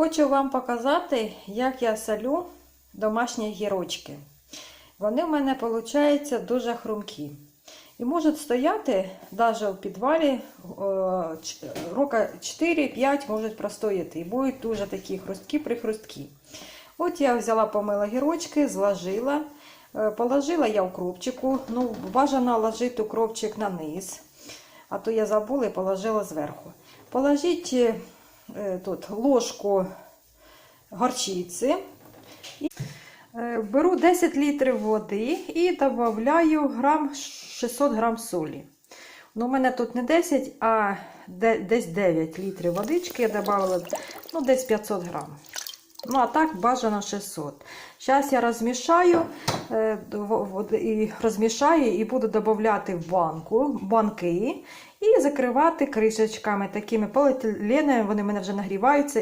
Хочу вам показати, як я солю домашні гірочки. Вони в мене, виходить, дуже хрумкі. І можуть стояти навіть у підвалі е, рока 4-5 можуть простояти. І будуть дуже такі хрусткі-прихрусткі. От я взяла помила гірочки, зложила. Е, Положила я укропчику. Ну, бажано ложити укропчик на низ. А то я забула і положила зверху. Положіть е, тут ложку горчиці. Е, беру 10 літрів води і додаю грам 600 грам солі. Ну, у мене тут не 10, а десь 9 літрів водички я додала ну, десь 500 грам. Ну, а так бажано 600. Зараз я розмішаю, е, і розмішаю і буду додати в банку, банки і закривати кришечками такими поліетиленовими, вони в мене вже нагріваються.